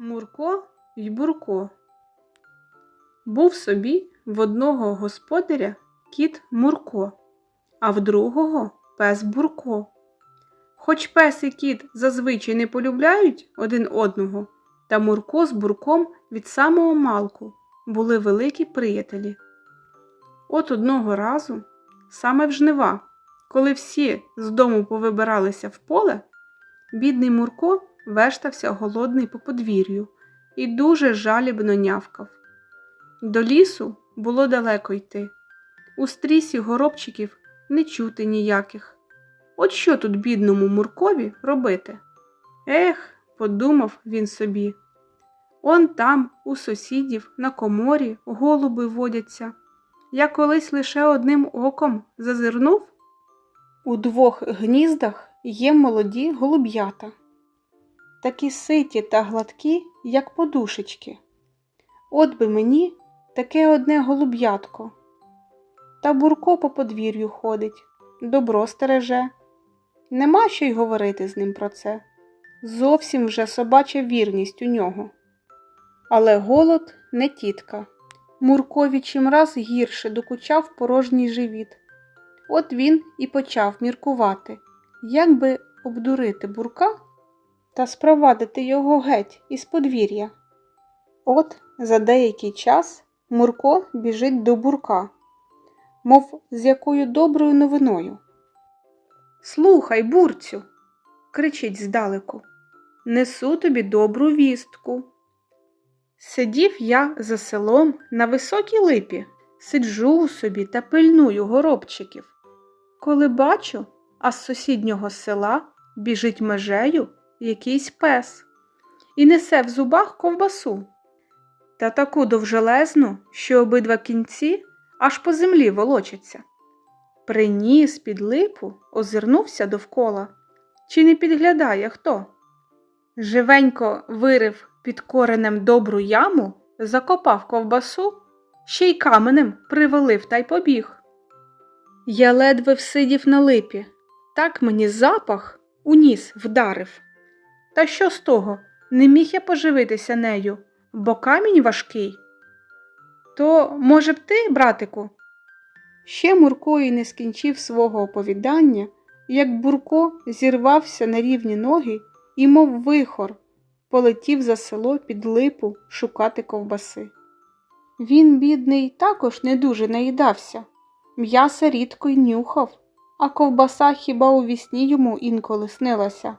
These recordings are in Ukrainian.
Мурко й Бурко. Був собі в одного господаря кіт Мурко, а в другого пес Бурко. Хоч пес і кіт зазвичай не полюбляють один одного, та Мурко з Бурком від самого малку були великі приятелі. От одного разу, саме в жнива, коли всі з дому повибиралися в поле, бідний Мурко вештався голодний по подвір'ю і дуже жалібно нявкав. До лісу було далеко йти. У стрісі горобчиків не чути ніяких. От що тут бідному Муркові робити? Ех, подумав він собі. Он там, у сусідів, на коморі, голуби водяться. Я колись лише одним оком зазирнув. У двох гніздах є молоді голуб'ята, такі ситі та гладкі, як подушечки. От би мені таке одне голуб'ятко. Та бурко по подвір'ю ходить, добро стереже. Нема що й говорити з ним про це. Зовсім вже собача вірність у нього. Але голод не тітка. Муркові чимраз гірше докучав порожній живіт. От він і почав міркувати, як би обдурити бурка та спровадити його геть із подвір'я. От за деякий час Мурко біжить до бурка, мов з якою доброю новиною. Слухай, бурцю, кричить здалеку, несу тобі добру вістку. Сидів я за селом на високій липі, сиджу собі та пильную горобчиків. Коли бачу, а з сусіднього села біжить межею якийсь пес і несе в зубах ковбасу. Та таку довжелезну, що обидва кінці аж по землі волочаться. Приніс під липу, озирнувся довкола. Чи не підглядає хто? Живенько вирив під коренем добру яму, закопав ковбасу, ще й каменем привалив та й побіг. Я ледве всидів на липі, так мені запах у ніс вдарив. Та що з того? Не міг я поживитися нею, бо камінь важкий. То, може б ти, братику? Ще Мурко й не скінчив свого оповідання, як Бурко зірвався на рівні ноги і, мов вихор, полетів за село під липу шукати ковбаси. Він, бідний, також не дуже наїдався, м'яса рідко й нюхав, а ковбаса хіба у вісні йому інколи снилася.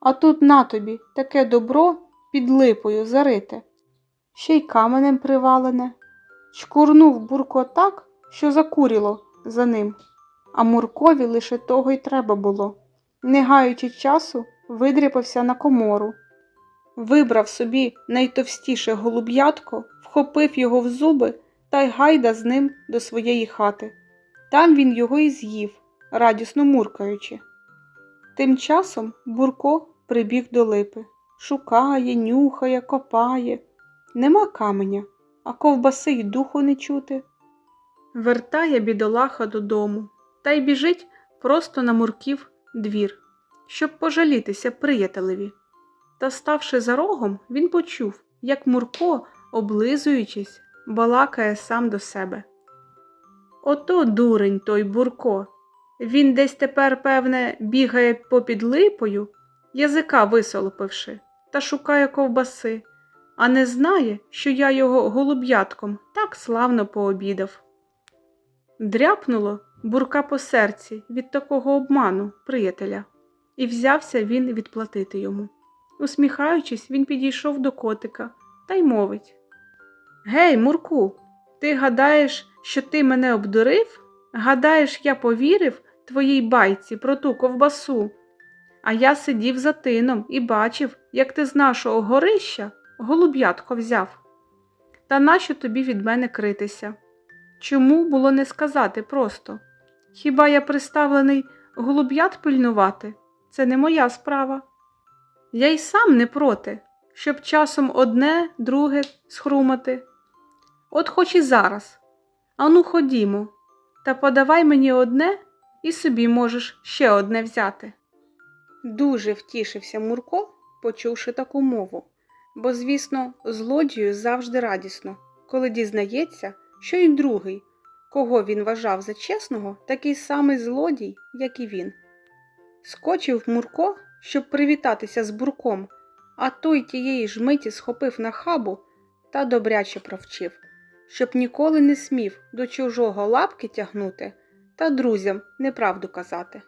А тут на тобі таке добро під липою зарите, ще й каменем привалене. Чкурнув Бурко так, що закуріло за ним, а Муркові лише того й треба було. Не гаючи часу, видряпався на комору. Вибрав собі найтовстіше голуб'ятко, вхопив його в зуби та й гайда з ним до своєї хати. Там він його і з'їв, радісно муркаючи. Тим часом Бурко прибіг до липи. Шукає, нюхає, копає. Нема каменя, а ковбаси й духу не чути. Вертає бідолаха додому та й біжить просто на мурків двір, щоб пожалітися приятелеві. Та, ставши за рогом, він почув, як Мурко, облизуючись, балакає сам до себе. Ото дурень той Бурко. Він десь тепер, певне, бігає попід липою, язика висолопивши, та шукає ковбаси, а не знає, що я його голуб'ятком так славно пообідав. Дряпнуло бурка по серці від такого обману, приятеля, і взявся він відплатити йому. Усміхаючись, він підійшов до котика та й мовить Гей, Мурку, ти гадаєш, що ти мене обдурив? Гадаєш, я повірив твоїй байці про ту ковбасу? А я сидів за тином і бачив, як ти з нашого горища голуб'ятко взяв. Та нащо тобі від мене критися? Чому було не сказати просто? Хіба я приставлений голуб'ят пильнувати? Це не моя справа. Я й сам не проти, щоб часом одне, друге схрумати. От хоч і зараз. Ану, ходімо, та подавай мені одне і собі можеш ще одне взяти. Дуже втішився Мурко, почувши таку мову. Бо, звісно, злодію завжди радісно, коли дізнається, що й другий, кого він вважав за чесного, такий самий злодій, як і він. Скочив Мурко, щоб привітатися з бурком, а той тієї ж миті схопив на хабу та добряче провчив, щоб ніколи не смів до чужого лапки тягнути та друзям неправду казати.